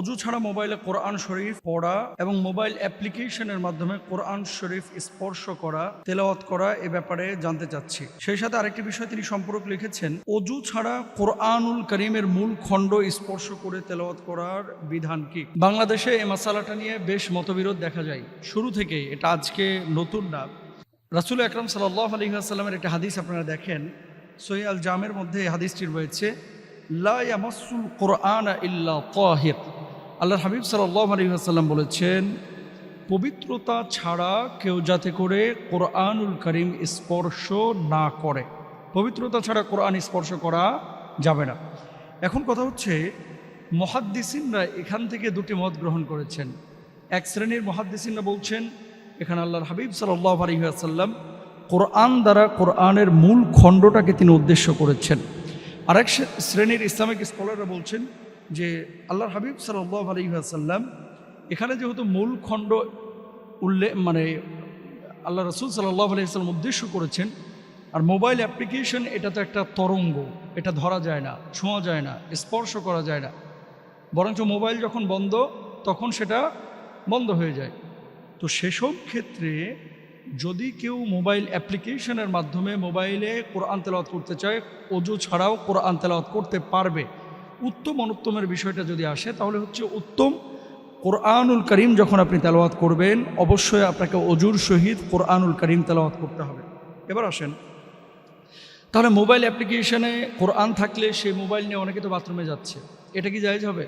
অজু ছাড়া মোবাইলে কোরআন শরীফ পড়া এবং মোবাইল অ্যাপ্লিকেশনের মাধ্যমে কোরআন শরীফ স্পর্শ করা, তেলাওয়াত করা এ ব্যাপারে জানতে চাচ্ছি। সেই সাথে আরেকটি বিষয় তিনি সম্পর্ক লিখেছেন, অজু ছাড়া কোরআনুল করিমের মূল খণ্ড স্পর্শ করে তেলাওয়াত করার বিধান কি? বাংলাদেশে এই মশালাটা নিয়ে বেশ মতবিরোধ দেখা যায়। শুরু থেকেই এটা আজকে নতুন না। রাসুল আকরম সাল্লাহ আলহিহাসাল্লামের একটা হাদিস আপনারা দেখেন। সহি আল জামের মধ্যে এই হাদিসটি রয়েছে, লা ইয়ামাসুল কোরআন ইল্লা তাহির। আল্লাহর হাবিব আলহিহাসাল্লাম বলেছেন, পবিত্রতা ছাড়া কেউ যাতে করে কোরআনুল করিম স্পর্শ না করে। পবিত্রতা ছাড়া কোরআন স্পর্শ করা যাবে না। এখন কথা হচ্ছে, মহাদ্দিসিনরা এখান থেকে দুটি মত গ্রহণ করেছেন। এক শ্রেণির মহাদ্দিসিনরা বলছেন, এখানে আল্লাহর হাবিব সাল্লাহ আলহিহাসাল্লাম কোরআন দ্বারা কোরআনের মূল খণ্ডটাকে তিনি উদ্দেশ্য করেছেন। আরেক শ্রেণির ইসলামিক স্কলাররা বলছেন যে আল্লাহর হাবিব সাল্লাহ আলহিহাসাল্লাম এখানে যেহেতু মূল খণ্ড উল্লেখ মানে আল্লাহ রসুল সাল্লাহ আলহিহাল্লাম উদ্দেশ্য করেছেন, আর মোবাইল অ্যাপ্লিকেশন এটা তো একটা তরঙ্গ, এটা ধরা যায় না, ছোঁয়া যায় না, স্পর্শ করা যায় না। বরঞ্চ মোবাইল যখন বন্ধ, তখন সেটা বন্ধ হয়ে যায়। তো সেসব ক্ষেত্রে যদি কেউ মোবাইল অ্যাপ্লিকেশনের মাধ্যমে মোবাইলে কোরআন তেলাওয়াত করতে চায়, অজু ছাড়াও কোরআন তেলাওয়াত করতে পারবে। উত্তম অনুত্তমের বিষয়টা যদি আসে, তাহলে হচ্ছে উত্তম কোরআনুল করিম যখন আপনি তেলাওয়াত করবেন, অবশ্যই আপনাকে অজুর সহিত কোরআনুল করিম তেলাওয়াত করতে হবে। এবার আসেন। তাহলে মোবাইল অ্যাপ্লিকেশনে কোরআন থাকলে সেই মোবাইল নিয়ে অনেকে তো বাথরুমে যাচ্ছে। এটা কি জায়জ হবে?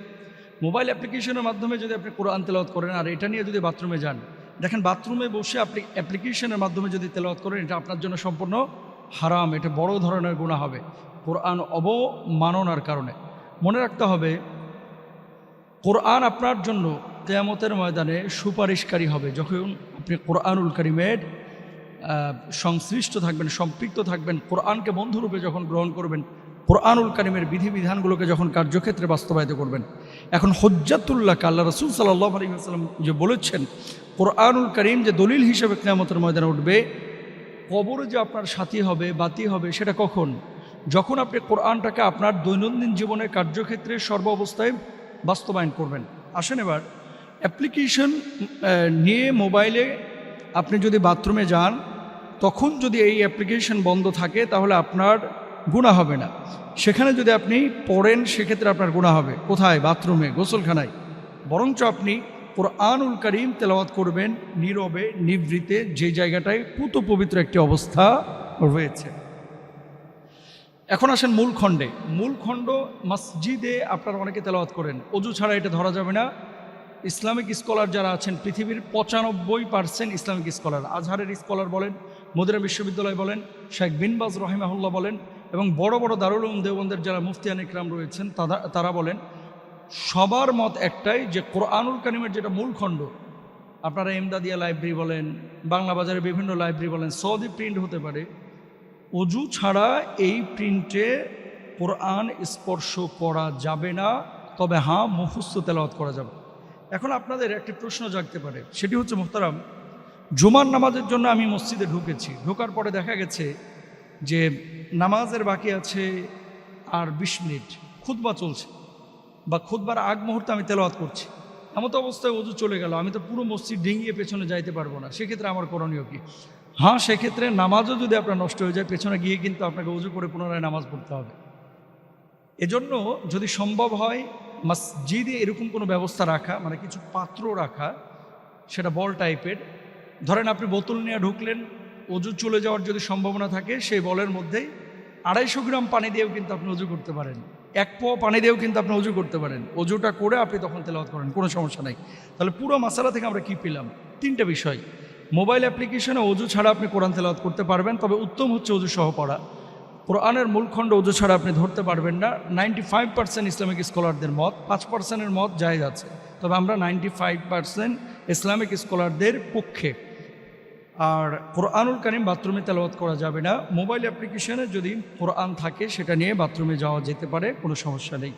মোবাইল অ্যাপ্লিকেশনের মাধ্যমে যদি আপনি কোরআন তেলাওয়াত করেন, আর এটা নিয়ে যদি বাথরুমে যান, দেখেন বাথরুমে বসে আপনি অ্যাপ্লিকেশনের মাধ্যমে যদি তেলাওয়াত করেন, এটা আপনার জন্য সম্পূর্ণ হারাম, এটা বড় ধরনের গুণা হবে। কোরআন অবমাননার কারণে। মনে রাখতে হবে, কোরআন আপনার জন্য কেয়ামতের ময়দানে সুপারিশকারী হবে। যখন আপনি কোরআনুল করিমের সংশ্লিষ্ট থাকবেন, সম্পৃক্ত থাকবেন, কোরআনকে বন্ধুরূপে যখন গ্রহণ করবেন, কোরআনুল করিমের বিধিবিধানগুলোকে যখন কার্যক্ষেত্রে বাস্তবায়িত করবেন, এখন হজ্জাতুল্লাহ আল্লাহ রসুল সাল্লাহ আলহিহাস্লাম যে বলেছেন, কোরআনুল করিম যে দলিল হিসেবে কেয়ামতের ময়দানে উঠবে, কবরে যে আপনার সাথী হবে, বাতি হবে, সেটা কখন? যখন আপনি কোরআনটাকে আপনার দৈনন্দিন জীবনের কার্যক্ষেত্রে সর্ব অবস্থায় বাস্তবায়ন করবেন। আসেন এবার, অ্যাপ্লিকেশন নিয়ে মোবাইলে আপনি যদি বাথরুমে যান, তখন যদি এই অ্যাপ্লিকেশন বন্ধ থাকে, তাহলে আপনার গুণা হবে না। সেখানে যদি আপনি পড়েন, সেক্ষেত্রে আপনার গুণা হবে। কোথায়? বাথরুমে, গোসলখানায়। বরঞ্চ আপনি কোরআনুল করিম তেলাওয়াত করবেন নীরবে, নিভৃতে, যে জায়গাটায় পুত পবিত্র একটি অবস্থা রয়েছে। এখন আসেন মূল খণ্ডে। মূল খণ্ড মসজিদে আপনারা অনেকে তেলাওয়াত করেন। অজু ছাড়া এটা ধরা যাবে না। ইসলামিক স্কলার যারা আছেন, পৃথিবীর পঁচানব্বই পার্সেন্ট ইসলামিক স্কলার। আজহারের স্কলার বলেন মদিরা বিশ্ববিদ্যালয় বলেন, শেখ বিনবাজ রহিমাহুল্লাহ বলেন এবং বড় বড় দারুল উলুম দেওবন্দের যারা মুফতিয়ান ইকরাম রয়েছেন তারা- তারা বলেন, সবার মত একটাই যে কোরআনুল কানিমের যেটা মূল খণ্ড, আপনারা এমদাদিয়া লাইব্রেরি বলেন, বাংলা বাজারে বিভিন্ন লাইব্রেরি বলেন, সৌদি প্রিন্ট হতে পারে অজু ছাড়া এই প্রিন্টে কোরআন স্পর্শ করা যাবে না। তবে হ্যাঁ মুখস্থ তেলাওয়াত করা যাবে। এখন আপনাদের একটি প্রশ্ন জাগতে পারে। সেটি হচ্ছে, মোহতারাম, জুমার নামাজের জন্য আমি মসজিদে ঢুকেছি। ঢোকার পরে দেখা গেছে যে নামাজের বাকি আছে আর বিশ মিনিট খুতবা চলছে বা খুতবার আগ মুহূর্তে আমি তেলাওয়াত করছি। এমতো অবস্থায় অজু চলে গেল। আমি তো পুরো মসজিদ ডিঙিয়ে পেছনে যাইতে পারব না। সেক্ষেত্রে আমার করণীয় কি? হ্যাঁ সেক্ষেত্রে নামাজও যদি আপনার নষ্ট হয়ে যায়, পেছনে গিয়ে কিন্তু আপনাকে উজু করে পুনরায় নামাজ পড়তে হবে। এজন্য যদি সম্ভব হয় মসজিদে এরকম কোনো ব্যবস্থা রাখা মানে কিছু পাত্র রাখা, সেটা বল টাইপের। ধরেন আপনি বোতল নিয়ে ঢুকলেন অজু চলে যাওয়ার যদি সম্ভাবনা থাকে, সেই বলের মধ্যেই আড়াইশো গ্রাম পানি দিয়েও কিন্তু আপনি অজু করতে পারেন। এক পোয়া পানি দিয়েও কিন্তু আপনি অজু করতে পারেন। অজুটা করে আপনি তখন তেলাওয়াত করেন, কোনো সমস্যা নাই। তাহলে পুরো মশালা থেকে আমরা কি পেলাম? তিনটা বিষয়। মোবাইল অ্যাপ্লিকেশনে অজু ছাড়া আপনি কোরআন তেলাওয়াত করতে পারবেন, তবে উত্তম হচ্ছে অজু সহ পড়া। কোরআনের মূলখণ্ড অজু ছাড়া আপনি ধরতে পারবেন না। নাইনটি ফাইভ পার্সেন্ট ইসলামিক স্কলারদের মত, পাঁচ পার্সেন্টের মত জায়জ আছে। তবে আমরা নাইনটি ফাইভ পার্সেন্ট ইসলামিক স্কলারদের পক্ষে। আর কোরআনুল কারিম বাথরুমে তেলাওয়াত করা যাবে না। মোবাইল অ্যাপ্লিকেশনে যদি কোরআন থাকে, সেটা নিয়ে বাথরুমে যাওয়া যেতে পারে, কোনো সমস্যা নেই।